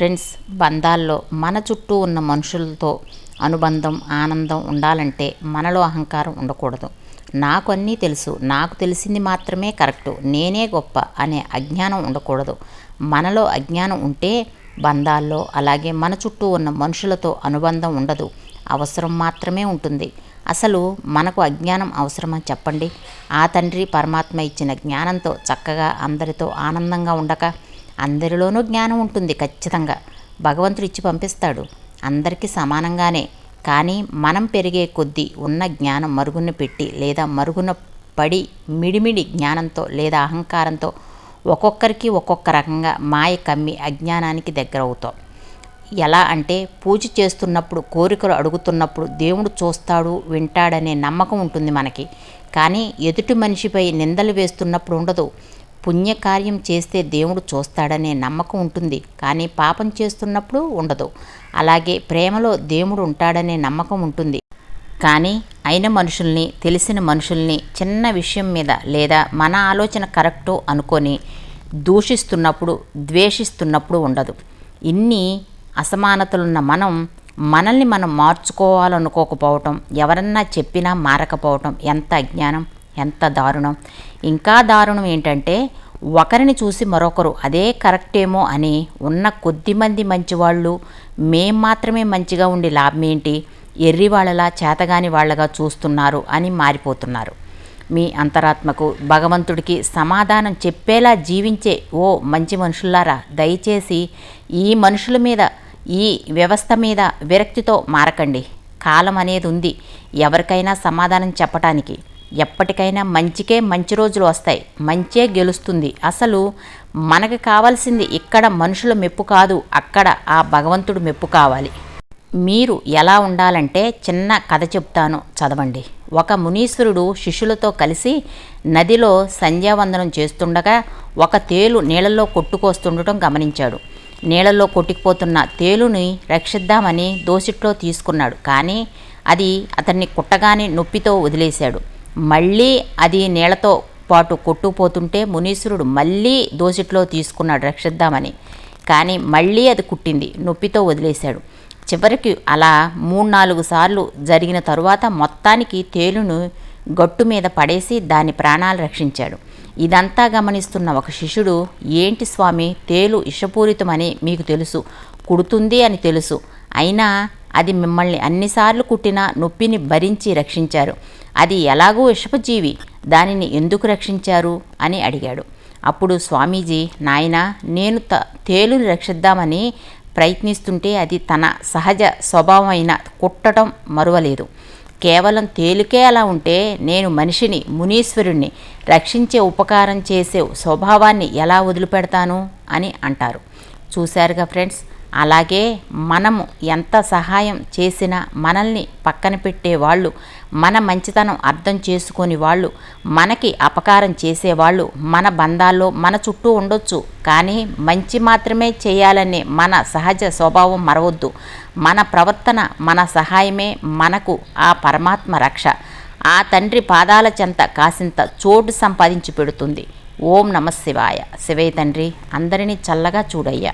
Friends బంధాల్లో మన చుట్టూ ఉన్న మనుషులతో అనుబంధం ఆనందం ఉండాలంటే మనలో అహంకారం ఉండకూడదు. నాకు అన్నీ తెలుసు. నాకు తెలిసింది మాత్రమే కరెక్టు. నేనే గొప్ప అనే అజ్ఞానం ఉండకూడదు. మనలో అజ్ఞానం ఉంటే బంధాల్లో అలాగే మన చుట్టూ ఉన్న మనుషులతో అనుబంధం ఉండదు. అవసరం మాత్రమే ఉంటుంది. అసలు మనకు అజ్ఞానం అవసరమా చెప్పండి? ఆ తండ్రి పరమాత్మ ఇచ్చిన జ్ఞానంతో చక్కగా అందరితో ఆనందంగా ఉండక అందరిలోనూ జ్ఞానం ఉంటుంది ఖచ్చితంగా. భగవంతుడు ఇచ్చి పంపిస్తాడు. అందరికీ సమానంగానే. కానీ మనం పెరిగే కొద్దీ ఉన్న జ్ఞానం మరుగున పెట్టి లేదా మరుగున పడి మిడిమిడి జ్ఞానంతో లేదా అహంకారంతో ఒక్కొక్కరికి ఒక్కొక్క రకంగా మాయ కమ్మి అజ్ఞానానికి దగ్గర అవుతాం ఎలా అంటే పూజ చేస్తున్నప్పుడు కోరికలు అడుగుతున్నప్పుడు దేవుడు చూస్తాడు వింటాడనే నమ్మకం ఉంటుంది మనకి. కానీ ఎదుటి మనిషిపై నిందలు వేస్తున్నప్పుడు ఉండదు. పుణ్యకార్యం చేస్తే దేవుడు చూస్తాడనే నమ్మకం ఉంటుంది. కానీ పాపం చేస్తున్నప్పుడు ఉండదు. అలాగే ప్రేమలో దేవుడు ఉంటాడనే నమ్మకం ఉంటుంది. కానీ అయిన మనుషుల్ని తెలిసిన మనుషుల్ని చిన్న విషయం మీద లేదా మన ఆలోచన కరెక్టో అనుకొని దూషిస్తున్నప్పుడు ద్వేషిస్తున్నప్పుడు ఉండదు. ఇన్ని అసమానతలున్న మనం మనల్ని మనం మార్చుకోవాలనుకోకపోవటం ఎవరన్నా చెప్పినా మారకపోవటం ఎంత అజ్ఞానం? ఎంత దారుణం. ఇంకా దారుణం ఏంటంటే ఒకరిని చూసి మరొకరు అదే కరెక్టేమో అని ఉన్న కొద్దిమంది మంచివాళ్ళు మేం మాత్రమే మంచిగా ఉండి లాభం ఏంటి? ఎర్రి వాళ్ళలా చేతగాని వాళ్ళగా చూస్తున్నారు అని మారిపోతున్నారు. మీ అంతరాత్మకు భగవంతుడికి సమాధానం చెప్పేలా జీవించే ఓ మంచి మనుషులారా దయచేసి ఈ మనుషుల మీద ఈ వ్యవస్థ మీద విరక్తితో మారకండి. కాలం అనేది ఉంది. ఎవరికైనా సమాధానం చెప్పటానికి. ఎప్పటికైనా మంచికే మంచి రోజులు వస్తాయి. మంచే గెలుస్తుంది. అసలు మనకు కావాల్సింది ఇక్కడ మనుషుల మెప్పు కాదు అక్కడ ఆ భగవంతుడు మెప్పు కావాలి. మీరు ఎలా ఉండాలంటే చిన్న కథ చెప్తాను. చదవండి. ఒక మునీశ్వరుడు శిష్యులతో కలిసి నదిలో సంధ్యావందనం చేస్తుండగా ఒక తేలు నీళ్ళల్లో కొట్టుకొస్తుండటం గమనించాడు. నీళ్ళల్లో కొట్టుకుపోతున్న తేలుని రక్షిద్దామని దోసిట్లో తీసుకున్నాడు. కానీ అది అతన్ని కుట్టగానే నొప్పితో వదిలేశాడు. మళ్ళీ అది నీళ్ళతో పాటు కొట్టుకుపోతుంటే మునీశ్వరుడు మళ్ళీ దోసిట్లో తీసుకున్నాడు రక్షిద్దామని. కానీ మళ్ళీ అది కుట్టింది నొప్పితో వదిలేశాడు. చివరికి అలా మూడు నాలుగు సార్లు జరిగిన తరువాత మొత్తానికి తేలును గట్టు మీద పడేసి దాని ప్రాణాలు రక్షించాడు. ఇదంతా గమనిస్తున్న ఒక శిష్యుడు ఏంటి స్వామి తేలు ఇషపూరితమని మీకు తెలుసు కుడుతుంది అని తెలుసు. అయినా అది మిమ్మల్ని అన్నిసార్లు కుట్టిన నొప్పిని భరించి రక్షించారు. అది ఎలాగూ విషపజీవి. దానిని ఎందుకు రక్షించారు? అని అడిగాడు. అప్పుడు స్వామీజీ నాయన నేను త తేలుని రక్షిద్దామని ప్రయత్నిస్తుంటే అది తన సహజ స్వభావమైన కుట్టడం మరువలేదు. కేవలం తేలికే అలా ఉంటే నేను మనిషిని మునీశ్వరుణ్ణి రక్షించే ఉపకారం చేసే స్వభావాన్ని ఎలా వదిలిపెడతాను? అని అంటారు. చూశారుగా ఫ్రెండ్స్ అలాగే మనము ఎంత సహాయం చేసినా మనల్ని పక్కన పెట్టే వాళ్ళు మన మంచితనం అర్థం చేసుకొని వాళ్ళు మనకి అపకారం చేసేవాళ్ళు మన బంధాల్లో మన చుట్టూ ఉండొచ్చు. కానీ మంచి మాత్రమే చేయాలనే మన సహజ స్వభావం మరవద్దు. మన ప్రవర్తన మన సహాయమే మనకు ఆ పరమాత్మ రక్ష. ఆ తండ్రి పాదాల చెంత కాసింత చోటు సంపాదించి పెడుతుంది. ఓం నమ శివాయ. శివయ్య తండ్రి అందరినీ చల్లగా చూడయ్యా.